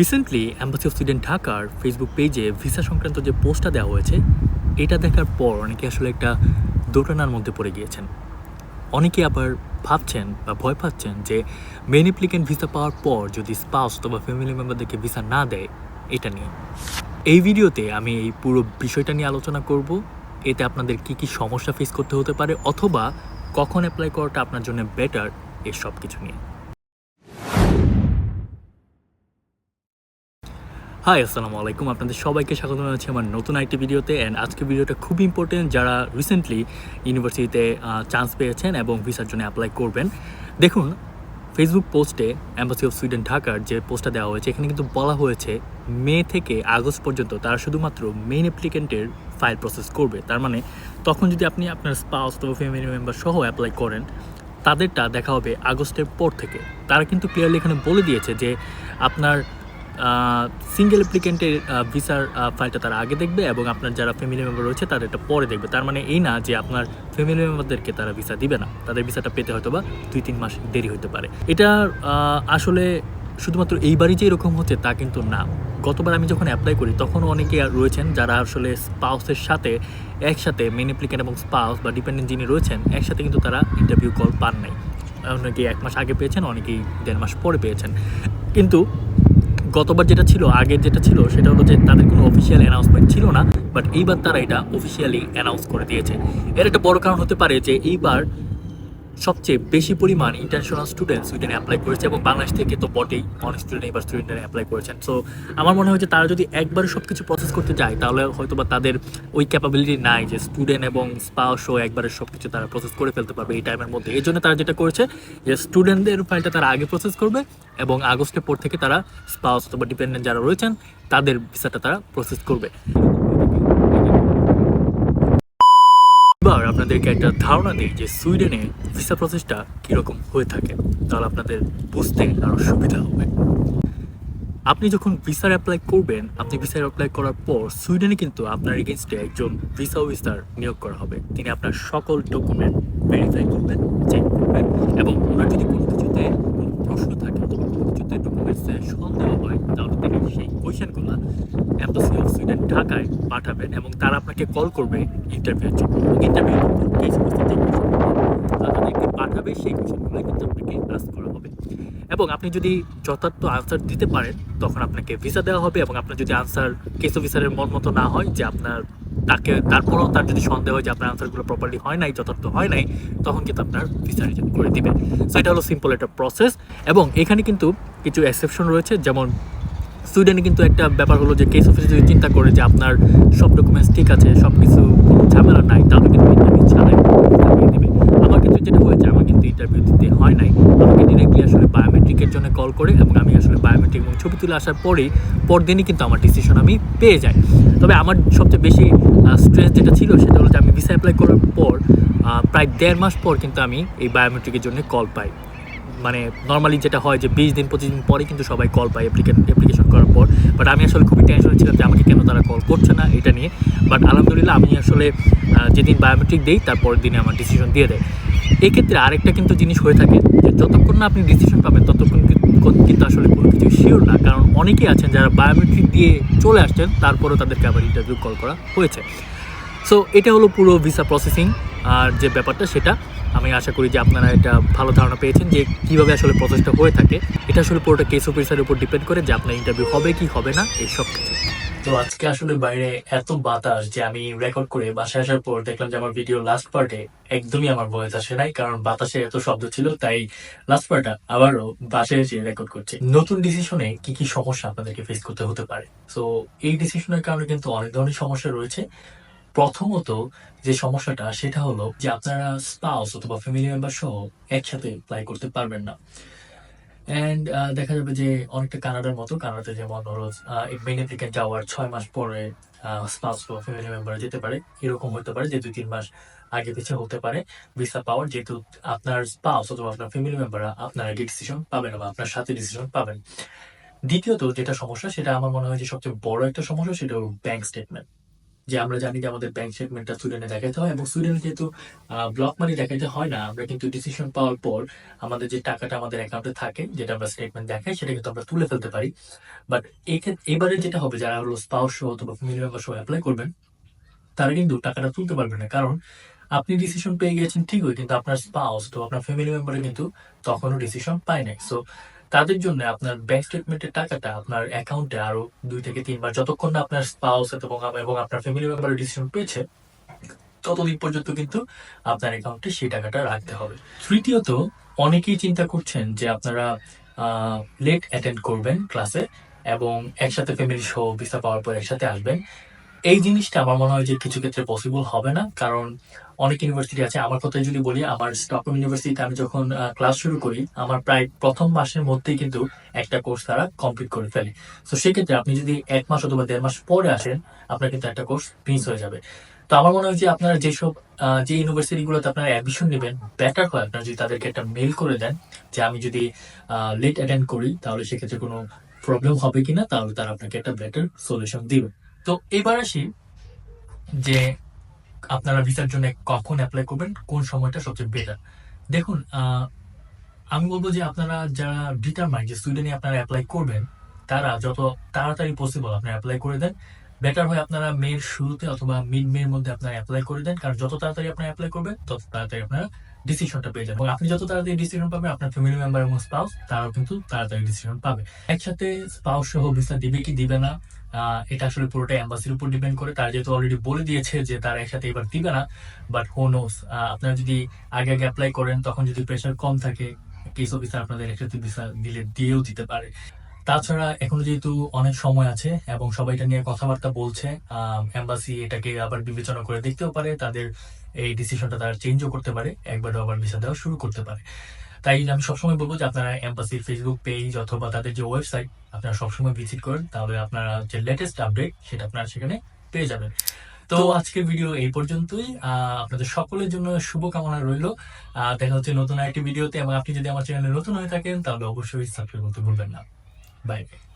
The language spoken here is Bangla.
রিসেন্টলি অ্যাম্বাসি অফ সুইডেন ঢাকার ফেসবুক পেজে ভিসা সংক্রান্ত যে পোস্টটা দেওয়া হয়েছে, এটা দেখার পর অনেকে আসলে একটা দোটানার মধ্যে পড়ে গিয়েছেন। অনেকে আবার ভাবছেন বা ভয় পাচ্ছেন যে মেন অ্যাপ্লিকেন্ট ভিসা পাওয়ার পর যদি স্পাউস অথবা ফ্যামিলি মেম্বারদেরকে ভিসা না দেয়, এটা নিয়ে। এই ভিডিওতে আমি এই পুরো বিষয়টা নিয়ে আলোচনা করব। এতে আপনাদের কি কি সমস্যা ফেস করতে হতে পারে অথবা কখন অ্যাপ্লাই করাটা আপনার জন্য বেটার এই সব কিছু নিয়ে। হাই আসসালামু আলাইকুম। আপনাদের সবাইকে স্বাগত জানাচ্ছি আমার নতুন একটি ভিডিওতে। অ্যান্ড আজকে ভিডিওটা খুব ইম্পর্টেন্ট যারা রিসেন্টলি ইউনিভার্সিটিতে চান্স পেয়েছেন এবং ভিসার জন্য অ্যাপ্লাই করবেন। দেখুন ফেসবুক পোস্টে অ্যাম্বাসি অফ সুইডেন ঢাকার যে পোস্টটা দেওয়া হয়েছে, এখানে কিন্তু বলা হয়েছে মে থেকে আগস্ট পর্যন্ত তারা শুধুমাত্র মেইন অ্যাপ্লিকেন্টের ফাইল প্রসেস করবে। তার মানে তখন যদি আপনি আপনার স্পাউস অথবা ফ্যামিলি মেম্বার সহ অ্যাপ্লাই করেন, তাদেরটা দেখা হবে আগস্টের পর থেকে। তারা কিন্তু ক্লিয়ারলি এখানে বলে দিয়েছে যে আপনার সিঙ্গেল অ্যাপ্লিকেন্টের ভিসার ফাইলটা তারা আগে দেখবে এবং আপনার যারা ফ্যামিলি মেম্বার রয়েছে তাদের এটা পরে দেখবে। তার মানে এই না যে আপনার ফ্যামিলি মেম্বারদেরকে তারা ভিসা দিবে না। তাদের ভিসাটা পেতে হয়তো বা দুই তিন মাস দেরি হতে পারে। এটা আসলে শুধুমাত্র এইবারই যে এরকম হচ্ছে তা কিন্তু না। গতবার আমি যখন অ্যাপ্লাই করি, তখনও অনেকে রয়েছেন যারা আসলে স্পাউসের সাথে, একসাথে মেন অ্যাপ্লিকেন্ট এবং স্পাউস বা ডিপেন্ডেন্ট যিনি রয়েছেন, একসাথে কিন্তু তারা ইন্টারভিউ কল পান নাই। অনেকে এক মাস আগে পেয়েছেন, অনেকেই দেড় মাস পরে পেয়েছেন। কিন্তু গতবার যেটা ছিল, আগের যেটা ছিল, সেটা হলো যে তাদের কোনো অফিসিয়াল অ্যানাউন্সমেন্ট ছিল না বাট এইবার তারা এটা অফিসিয়ালি অ্যানাউন্স করে দিয়েছে। এর একটা বড় কারণ হতে পারে যে এইবার সবচেয়ে বেশি পরিমাণ ইন্টারন্যাশনাল স্টুডেন্ট সুইডেনে অ্যাপ্লাই করেছে এবং বাংলাদেশ থেকে তো বটেই অনেক স্টুডেন্ট এবার স্টুডেন্টরা অ্যাপ্লাই করেছেন। সো আমার মনে হয় যে তারা যদি একবারে সব কিছু প্রসেস করতে যায়, তাহলে হয়তো বা তাদের ওই ক্যাপাবিলিটি নাই যে স্টুডেন্ট এবং স্পাউসও একবারে সব কিছু তারা প্রসেস করে ফেলতে পারবে এই টাইমের মধ্যে। এই জন্য তারা যেটা করেছে, যে স্টুডেন্টদের ফাইলটা তারা আগে প্রসেস করবে এবং আগস্টের পর থেকে তারা স্পাউস অথবা ডিপেন্ডেন্ট যারা রয়েছেন, তাদের ভিসাটা তারা প্রসেস করবে। এবার আপনাদেরকে একটা ধারণা দিই যে সুইডেনে ভিসা প্রসেসটা কীরকম হয়ে থাকে, তাহলে আপনাদের বুঝতে আরও সুবিধা হবে। আপনি যখন ভিসার অ্যাপ্লাই করবেন, আপনি ভিসার অ্যাপ্লাই করার পর সুইডেনে কিন্তু আপনার এগেনস্টে একজন ভিসা অফিসার নিয়োগ করা হবে। তিনি আপনার সকল ডকুমেন্ট ভেরিফাই করবেন চেক করবেন, এবং ওনার যদি কোনো কিছুতে প্রশ্ন থাকে কোনো কিছুতে ডকুমেন্টসে সন্দেহ হয় তাহলে তিনি সেই কোয়েশনগুলো অ্যাম্বাসি অফ সুইডেন ঢাকায় পাঠাবেন এবং তারা আপনাকে কল করবে ইন্টারভিউর জন্য। ইন্টারভিউ কেস উপস্থিতি তাদেরকে পাঠাবে, সেই কোয়েশনগুলো কিন্তু আপনাকে আস করা হবে। এবং আপনি যদি যথার্থ আনসার দিতে পারেন, তখন আপনাকে ভিসা দেওয়া হবে এবং আপনার যদি আনসার কেস অফিসারের মন মতো না হয় যে আপনার তাকে, তারপরেও তার যদি সন্দেহ হয় যে আপনার আনসারগুলো প্রপারলি হয় নাই, যথার্থ হয় নাই, তখন কিন্তু আপনার ভিসা রিজেক্ট করে দিবে। সো এটা হলো সিম্পল একটা প্রসেস এবং এখানে কিন্তু কিছু এক্সেপশন রয়েছে, যেমন সুইডেনে কিন্তু একটা ব্যাপার হলো যে কেস অফিসে যদি চিন্তা করে যে আপনার সব ডকুমেন্টস ঠিক আছে সব কিছু কোনো ঝামেলা নাই, তাহলে কিন্তু ইন্টারভিউ ছাড়াই দেবে। যেটা হয়েছে, আমার কিন্তু ইন্টারভিউ দিতে হয় নাই। আমাকে ডিরেক্টলি আসলে বায়োমেট্রিকের জন্য কল করে এবং আমি আসলে বায়োমেট্রিক এবং ছবি তুলে আসার পরেই, পরদিনই কিন্তু আমার ডিসিশন আমি পেয়ে যাই। তবে আমার সবচেয়ে বেশি স্ট্রেস যেটা ছিল সেটা হলো যে আমি ভিসা অ্যাপ্লাই করার পর প্রায় দেড় মাস পর কিন্তু আমি এই বায়োমেট্রিকের জন্য কল পাই। মানে নর্মালি যেটা হয় যে বিশ দিন, পঁচিশ দিন পরে কিন্তু সবাই কল পায় অ্যাপ্লিকেশন করার পর। বাট আমি আসলে খুবই টেনশনে ছিলাম যে আমাকে কেন তারা কল করছে না, এটা নিয়ে। বাট আলহামদুলিল্লাহ আমি আসলে যেদিন বায়োমেট্রিক দিই, তারপরের দিনে আমার ডিসিশন দিয়ে দেয়। এক্ষেত্রে আরেকটা কিন্তু জিনিস হয়ে থাকে যে যতক্ষণ না আপনি ডিসিশন পাবেন, ততক্ষণ কিন্তু- আসলে কোনো কিছু শিওর না। কারণ অনেকেই আছেন যারা বায়োমেট্রিক দিয়ে চলে আসছেন, তারপরেও তাদেরকে আবার ইন্টারভিউ কল করা হয়েছে। সো এটা হলো পুরো ভিসা প্রসেসিং আর যে ব্যাপারটা, সেটা আমি আশা করি যে আপনারা এটা ভালো ধারণা পেয়েছেন যে কীভাবে আসলে প্রসেসটা হয়ে থাকে। এটা আসলে পুরোটা কেস অফিসারের উপর ডিপেন্ড করে যে আপনার ইন্টারভিউ হবে কি হবে না, এই সব কিছু। তো আজকে আসলে বাইরে এত বাতাস যে আমি রেকর্ড করে বাসায় আসার পর দেখলাম যে আমার ভিডিও লাস্ট পার্টে একদমই আমার ভয়েস আসে নাই, কারণ বাতাসে এত শব্দ ছিল, তাই লাস্ট পার্টটা আবারও বাসায় এসে রেকর্ড করছি। নতুন ডিসিশনে কি কি সমস্যা আপনাদেরকে ফেস করতে হতে পারে? তো এই ডিসিশনের কারণে কিন্তু অনেক ধরনের সমস্যা রয়েছে। প্রথমত যে সমস্যাটা, সেটা হলো যে আপনারা স্পাউস অথবা ফ্যামিলি মেম্বার সহ একসাথে অ্যাপ্লাই করতে পারবেন না। অ্যান্ড দেখা যাবে যে অনেকটা কানাডার মতো, কানাডাতে যেমন ধরো মেনে থেকে যাওয়ার ছয় মাস পরে স্পাউস বা ফ্যামিলি মেম্বার যেতে পারে। এরকম হতে পারে যে দুই তিন মাস আগে পিছিয়ে হতে পারে। ভিসা পাওয়ার যেহেতু আপনার স্পাউস অথবা আপনার ফ্যামিলি মেম্বাররা আপনার আগে ডিসিশন পাবেন বা আপনার সাথে ডিসিশন পাবেন। দ্বিতীয়ত যেটা সমস্যা, সেটা আমার মনে হয় যে সবচেয়ে বড় একটা সমস্যা, সেটা হলো ব্যাংক স্টেটমেন্ট যে আমরা জানি যে আমাদের ব্যাংক স্টেটমেন্টটা সুইডেনে দেখাতে হয় এবং সুইডেনে যেহেতু ব্লক মানি দেখাতে হয় না, আমরা কিন্তু ডিসিশন পাওয়ার পর আমাদের যে টাকাটা আমাদের অ্যাকাউন্টে থাকে, যেটা আমরা স্টেটমেন্ট দেখাই, সেটা কিন্তু আমরা তুলে ফেলতে পারি। বাট এক্ষেত্রে এবারে যেটা হবে, যারা হলো স্পাউস সহ অথবা ফ্যামিলি মেম্বার সহ অ্যাপ্লাই করবেন, তারা কিন্তু টাকাটা তুলতে পারবে না। কারণ আপনি ডিসিশন পেয়ে গেছেন ঠিকই, কিন্তু আপনার স্পাউস তো আপনার ফ্যামিলি মেম্বারে কিন্তু তখনও ডিসিশন পায় নাই। সো তাদের জন্য আপনার ব্যাংক স্টেটমেন্টের টাকাটা আপনার অ্যাকাউন্টে আরও দুই থেকে তিনবার যতক্ষণ না আপনার স্পাউস এবং এবং আপনার ফ্যামিলি মেম্বারের ডিসিশন পেয়েছে, ততদিন পর্যন্ত কিন্তু আপনার অ্যাকাউন্টে সেই টাকাটা রাখতে হবে। তৃতীয়ত, অনেকেই চিন্তা করছেন যে আপনারা লেট অ্যাটেন্ড করবেন ক্লাসে এবং একসাথে ফ্যামিলি সহ ভিসা পাওয়ার পর একসাথে আসবেন। এই জিনিসটা আমার মনে হয় যে কিছু ক্ষেত্রে পসিবল হবে না, কারণ অনেক ইউনিভার্সিটি আছে। আমার কথাই যদি বলি, আমার স্টকহোম ইউনিভার্সিটিতে আমি যখন ক্লাস শুরু করি, আমার প্রায় প্রথম মাসের মধ্যেই কিন্তু একটা কোর্স তারা কমপ্লিট করে ফেলে। তো সেক্ষেত্রে আপনি যদি এক মাস অথবা দেড় মাস পরে আসেন, আপনার কিন্তু একটা কোর্স মিস হয়ে যাবে। তো আমার মনে হয় যে আপনারা যেসব যে ইউনিভার্সিটিগুলোতে আপনারা অ্যাডমিশন নেবেন বেটার হয় আপনারা যদি তাদেরকে একটা মেল করে দেন যে আমি যদি লেট অ্যাটেন্ড করি, তাহলে সেক্ষেত্রে কোনো প্রবলেম হবে কিনা, তাহলে তারা আপনাকে একটা বেটার সলিউশন দিবে। তো এবার আসি যে আপনারা ভিসার জন্য কখন অ্যাপ্লাই করবেন, কোন সময়টা সবচেয়ে বেটার দেখুন আমি বলব যে আপনারা যারা ডিটারমাইন যে সুইডেনে আপনারা অ্যাপ্লাই করবেন, তারা যত তাড়াতাড়ি পসিবল আপনারা অ্যাপ্লাই করে দেন। বেটার হয় আপনারা মের শুরুতে অথবা মিড মের মধ্যে আপনারা অ্যাপ্লাই করে দেন, কারণ যত তাড়াতাড়ি আপনারা অ্যাপ্লাই করবেন, তত তাড়াতাড়ি আপনারা ডিসিশনটা পেয়ে যাবেন। আপনি যত তাড়াতাড়ি ডিসিশন পাবেন, আপনার ফ্যামিলি মেম্বার এবং স্পাউস তারাও কিন্তু তাড়াতাড়ি ডিসিশন পাবে। একসাথে স্পাউস সহ ভিসা দিবে কি দিবে না এটা আসলে পুরোটা এম্বাসির উপর ডিপেন্ড করে। তারা যেহেতু অলরেডি বলে দিয়েছে যে তারা একসাথে এবার দিবে না বাট হো নোস আপনারা যদি আগে আগে অ্যাপ্লাই করেন, তখন যদি প্রেশার কম থাকে কেস অফিসার আপনাদের একসাথে ভিসা দিলে, দিয়েও দিতে পারে। তাছাড়া এখনও যেহেতু অনেক সময় আছে এবং সবাই এটা নিয়ে কথাবার্তা বলছে এম্বাসি এটাকে আবার বিবেচনা করে দেখতেও পারে, তাদের এই ডিসিশনটা তারা চেঞ্জও করতে পারে, একবারও আবার ভিসা দেওয়া শুরু করতে পারে। তাই আমি সবসময় বলব যে আপনারা এম্বাসির ফেসবুক পেজ অথবা তাদের যে ওয়েবসাইট আপনারা সবসময় ভিজিট করেন। তাহলে আপনারা যে লেটেস্ট আপডেট সেটা আপনারা সেখানে পেয়ে যাবেন। তো আজকের ভিডিও এই পর্যন্তই। আপনাদের সকলের জন্য শুভকামনা রইল। দেখা হচ্ছে নতুন একটি ভিডিওতে এবং আপনি যদি আমার চ্যানেলে নতুন হয়ে থাকেন তাহলে অবশ্যই সাবস্ক্রাইব করতে ভুলবেন না। Bye bye